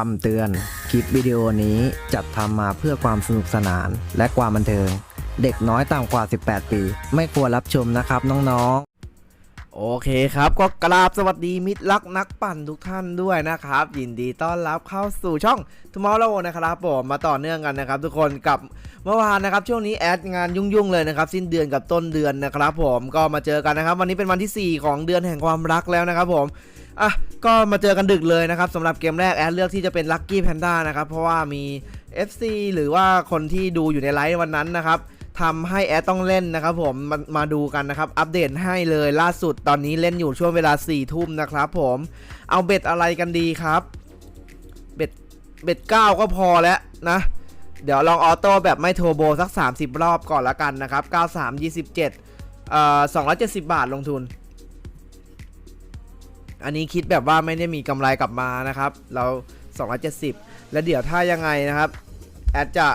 คำเตือน คลิปวิดีโอนี้จัดทำมาเพื่อความสนุกสนานและความบันเทิง เด็กน้อยต่ำกว่า 18 ปี ไม่ควรรับชมนะครับน้องๆ โอเคครับ ก็กราบสวัสดีมิตรรักนักปั่นทุกท่านด้วยนะครับ ยินดีต้อนรับเข้าสู่ช่อง Tomorrow นะครับผมมาต่อเนื่องกันนะครับ ทุกคนกับเมื่อวานนะครับ ช่วงนี้แอดงานยุ่งๆเลยนะครับสิ้นเดือนกับต้นเดือนนะครับ ผมก็มาเจอกันนะครับ วันนี้เป็นวันที่ 4 ของเดือนแห่งความรักแล้วนะครับ ผม อะก็มาเจอกันดึกเลยนะครับสำหรับเกมแรกแอดเลือกที่จะเป็น Lucky Panda นะครับเพราะว่ามี FC หรือว่าคนที่ดูอยู่ในไลฟ์วันนั้นนะครับทำให้แอดต้องเล่นนะครับผมมามาดูกันนะครับ อัปเดตให้เลยล่าสุดตอนนี้เล่นอยู่ช่วงเวลา4ี่ทุ่มนะครับผมเอาเบ็ดอะไรกันดีครับ เบ็ดเบ็ดเก้าก็พอแล้วนะ เดี๋ยวลองออโต้แบบไม่โทรโบสัก 30 รอบก่อนละกันนะครับ 93 27เอ่อ270 บาทลงทุน อันนี้คิดแบบว่าไม่ได้มีกำไรกลับมานะครับ เรา 270 แล้วเดี๋ยวถ้ายังไงนะครับ แอดจะ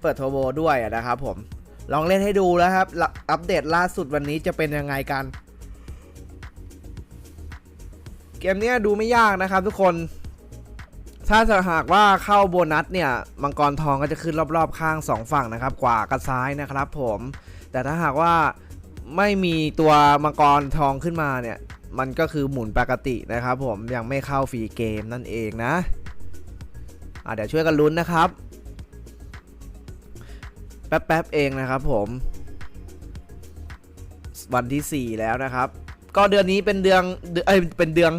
เปิดโทโบด้วยนะครับผม ลองเล่นให้ดูแล้วครับ อัปเดตล่าสุดวันนี้จะเป็นยังไงกัน เกมเนี้ยดูไม่ยากนะครับทุกคน ถ้าหากว่าเข้าโบนัสเนี่ย มังกรทองก็จะขึ้นรอบๆข้าง 2 ฝั่งนะครับ กว่ากับซ้ายนะครับผม แต่ถ้าหากว่าไม่มีตัวมังกรทองขึ้นมาเนี่ย มันก็คือหมุนปกตินะครับ ผมยังไม่เข้าฟรีเกมนั่นเองนะอะเดี๋ยวช่วยกันลุ้นนะครับ แป๊บๆเองนะครับผม วันที่ 4 แล้วนะครับ ก็เดือนนี้เป็นเดือนเอ้ยเป็นเดือน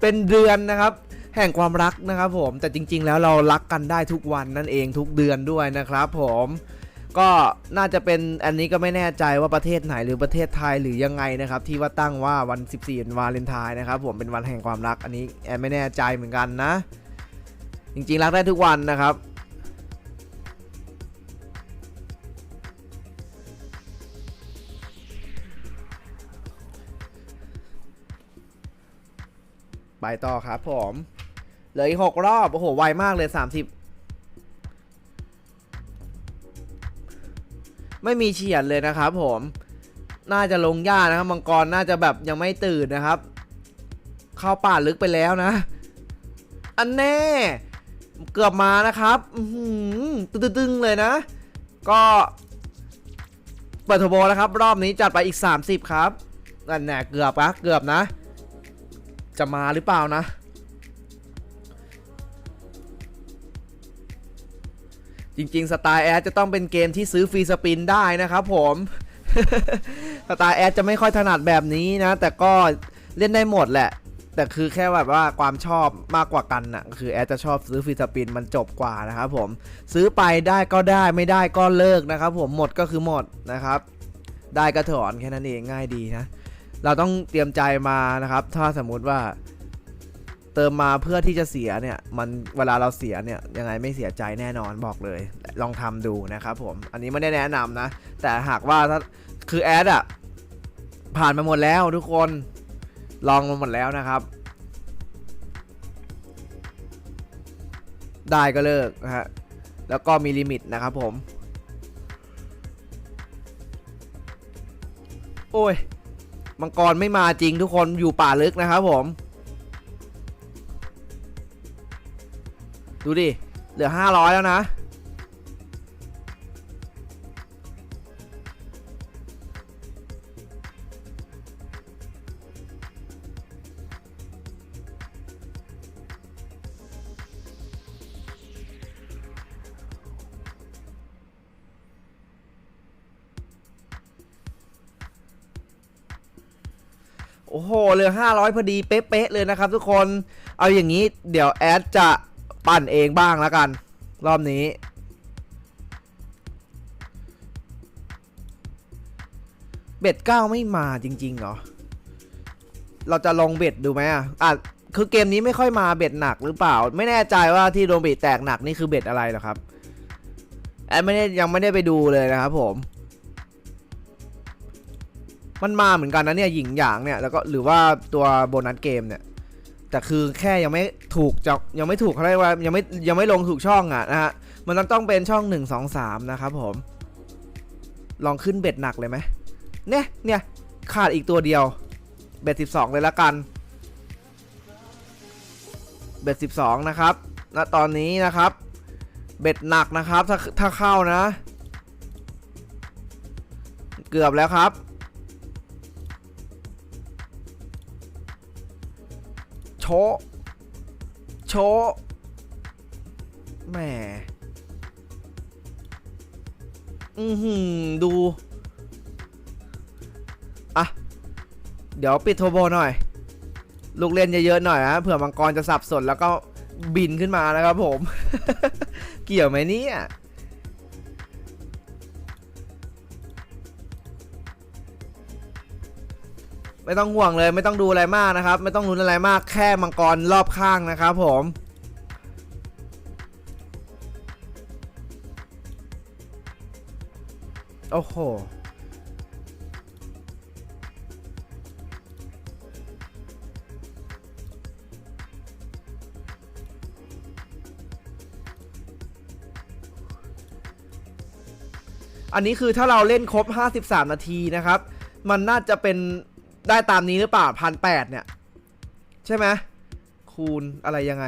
เป็นเดือนนะครับ แห่งความรักนะครับผมแต่จริง ๆ แล้วเรารักกันได้ทุกวันนั่นเองทุกเดือนด้วยนะครับ ผม ก็น่าจะเป็นอันนี้ก็ไม่แน่ใจว่าประเทศไหนหรือประเทศไทยหรือยังไงนะครับที่ว่าตั้งว่าวัน 14เป็นวาเลนไทน์นะครับผมเป็นวันแห่งความรักอันนี้แอนไม่แน่ใจเหมือนกันนะ จริงๆรักได้ทุกวันนะครับไปต่อครับผม เหลืออีกหกรอบ โอ้โห ไวมากเลย 30 ไม่มีเฉียดเลยนะครับผมน่าจะลงหญ้านะครับมังกรน่าจะแบบยังไม่ตื่นนะครับ เข้าป่าลึกไปแล้วนะ อันแน่ เกือบมานะครับตึงๆเลยนะ ก็เปิดโทโบแล้วครับ รอบนี้จัดไปอีก 30 ครับนั่นแน่เกือบนะเกือบนะ จะมาหรือเปล่านะ จริงๆสไตล์แอดจะต้องเป็นเกมที่ซื้อฟรีสปินได้นะครับผมสไตล์แอดจะไม่ค่อยถนัดแบบนี้นะ แต่ก็เล่นได้หมดแหละ แต่คือแค่แบบว่าความชอบมากกว่ากันนะ่ะคือแอดจะชอบซื้อฟรีสปินมันจบกว่านะครับผมซื้อไปได้ก็ได้ไม่ได้ก็เลิกนะครับผมหมดก็คือหมดนะครับ ได้ก็ถอนแค่นั้นเองง่ายดีนะเราต้องเตรียมใจมานะครับ ถ้าสมมุติว่า เติมมาเพื่อที่จะเสียเนี่ยมันเวลาเราเสียเนี่ยยังไงไม่เสียใจแน่นอนบอกเลย ลองทำดูนะครับผมอันนี้ไม่ได้แนะนำนะ แต่หากว่าถ้าคือแอดอะผ่านมาหมดแล้วทุกคนลองมาหมดแล้วนะครับ ได้ก็เลิกนะฮะแล้วก็มีลิมิตนะครับผม โอ้ยมังกรไม่มาจริงทุกคนอยู่ป่าลึกนะครับผม ดูดิ เหลือ 500 แล้วนะ โอ้โห เหลือ 500 พอดี เป๊ะๆเลยนะครับทุกคน เอาอย่างนี้ เดี๋ยวแอดจะ ปั่นเองบ้างแล้วกัน รอบนี้ เบ็ดเก้าไม่มาจริง ๆ เหรอ เราจะลงเบ็ดดูไหมอะอะคือเกมนี้ไม่ค่อยมาเบ็ดหนักหรือเปล่า ไม่แน่ใจว่าที่โดนเบ็ดแตกหนักนี่คือเบ็ดอะไรหรอครับแอดไม่ได้ยังไม่ได้ไปดูเลยนะครับผม มันมาเหมือนกันนะเนี่ยหญิงหยางเนี่ยแล้วก็หรือว่าตัวโบนัสเกมเนี่ย แต่คือแค่ยังไม่ถูกจะยังไม่ถูกเขาเรียกว่ายังไม่ยังไม่ลงถูกช่องอะนะฮะมันต้องต้องเป็นช่อง 1 2 3 นะครับผม ลองขึ้นเบ็ดหนักเลยไหมเนี่ยเนี่ยขาดอีกตัวเดียว เบ็ด 12 เลยละกัน เบ็ด 12 นะครับณตอนนี้นะครับ เบ็ดหนักนะครับถ้าถ้าเข้านะ เกือบแล้วครับะโชะแหมอือหือดู อะ เดี๋ยวปิดโทรโบหน่อย ลูกเล่นเยอะๆหน่อยนะเผื่อมังกรจะสับสนแล้วก็บินขึ้นมานะครับผม เกี่ยวไหมเนี่ย ไม่ต้องห่วงเลยไม่ต้องดูอะไรมากนะครับ ไม่ต้องลุ้นอะไรมากแค่มังกรรอบข้างนะครับผมโอ้โหอันนี้คือถ้าเราเล่นครบ 53 นาทีนะครับ มันน่าจะเป็น ได้ตามนี้หรือเปล่าพันแปดเนี่ย ใช่ไหมคูณอะไรยังไง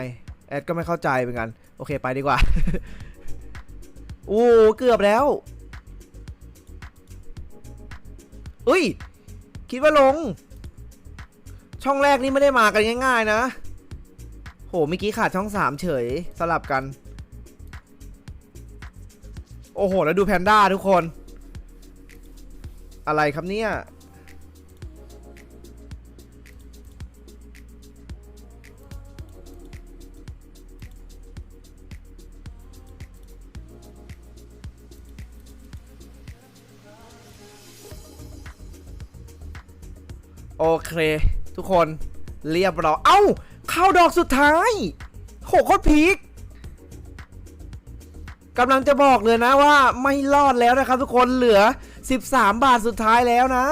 แอดก็ไม่เข้าใจเหมือนกัน โอเคไปดีกว่า โอ้เกือบแล้วอุ้ย คิดว่าลง ช่องแรกนี่ไม่ได้มากันง่าย ๆ นะ โหเมื่อกี้ขาดช่องสามเฉยสลับกัน โอ้โห แล้วดูแพนด้าทุกคน อะไรครับเนี่ย โอเค ทุกคนเรียบร้อยเอ้า เข้าดอกสุดท้ายโหโคตรพีคกำลังจะบอกเลยนะว่าไม่รอดแล้วนะครับทุกคนเหลือ 13 บาทสุดท้ายแล้วนะ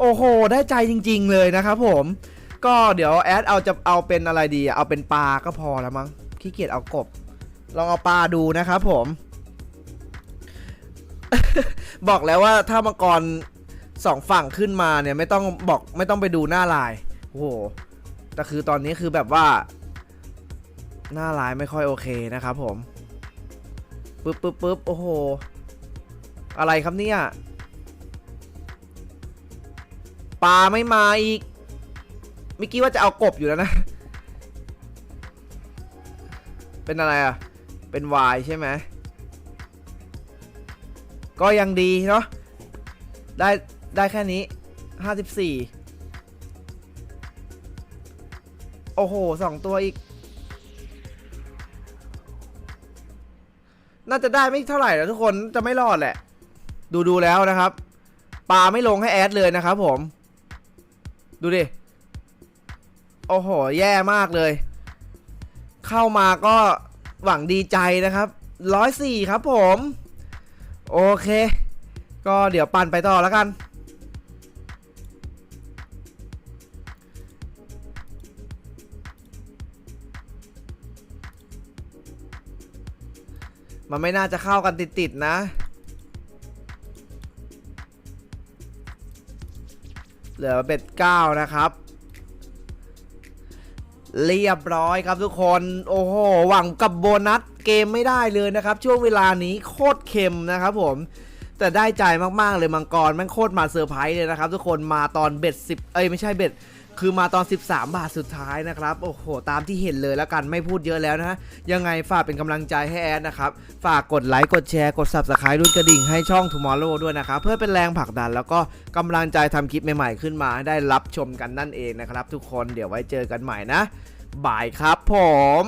โอ้โห ได้ใจจริง ๆ เลยนะครับผม ก็เดี๋ยวแอดเอาจะเอาเป็นอะไรดี เอาเป็นปลาก็พอแล้วมั้งขี้เกียจเอากบ ลองเอาปลาดูนะครับผม บอกแล้วว่าถ้ามังกร สองฝั่งขึ้นมาเนี่ยไม่ต้องบอกไม่ต้องไปดูหน้าลายโอ้โหแต่คือตอนนี้คือแบบว่า หน้าลายไม่ค่อยโอเคนะครับผมปึ๊บปึ๊บปึ๊บโอ้โห อะไรครับเนี่ยปลาไม่มาอีกเมื่อกี้ว่าจะเอากบอยู่แล้วนะ เป็นอะไรอะ เป็นวายใช่ไหม ก็ยังดีเนาะ ได้ ได้แค่นี้ 54 โอ้โหสองตัวอีก น่าจะได้ไม่เท่าไหร่แล้วทุกคนจะไม่รอดแหละ ดูดูแล้วนะครับปลาไม่ลงให้แอดเลยนะครับผม ดูดิ โอ้โห แย่มากเลย เข้ามาก็หวังดีใจนะครับร้อยสี่ครับผม โอเค ก็เดี๋ยวปั่นไปต่อแล้วกัน มันไม่น่าจะเข้ากันติดๆนะ เหลือเบ็ดเก้านะครับ เรียบร้อยครับทุกคน โอ้โห หวังกับโบนัสเกมไม่ได้เลยนะครับ ช่วงเวลานี้โคตรเค็มนะครับผมแต่ได้ใจมากๆเลยมังกรแมันโคตรมาเซอร์ไพรส์เลยนะครับทุกคนมาตอนเบ็ดสิบเอ้ยไม่ใช่เบ็ด คือมาตอน 13 บาทสุดท้ายนะครับ โอ้โห ตามที่เห็นเลยแล้วกันไม่พูดเยอะแล้วนะฮะยังไงฝากเป็นกำลังใจให้แอดนะครับ ฝากกดไลค์ กดแชร์ กด Subscribe รุ่นกระดิ่งให้ช่อง Tomorrow ด้วยนะครับ เพื่อเป็นแรงผลักดัน แล้วก็กำลังใจทำคลิปใหม่ๆ ขึ้นมาให้ได้รับชมกันนั่นเองนะครับ ทุกคนเดี๋ยวไว้เจอกันใหม่นะบายครับผม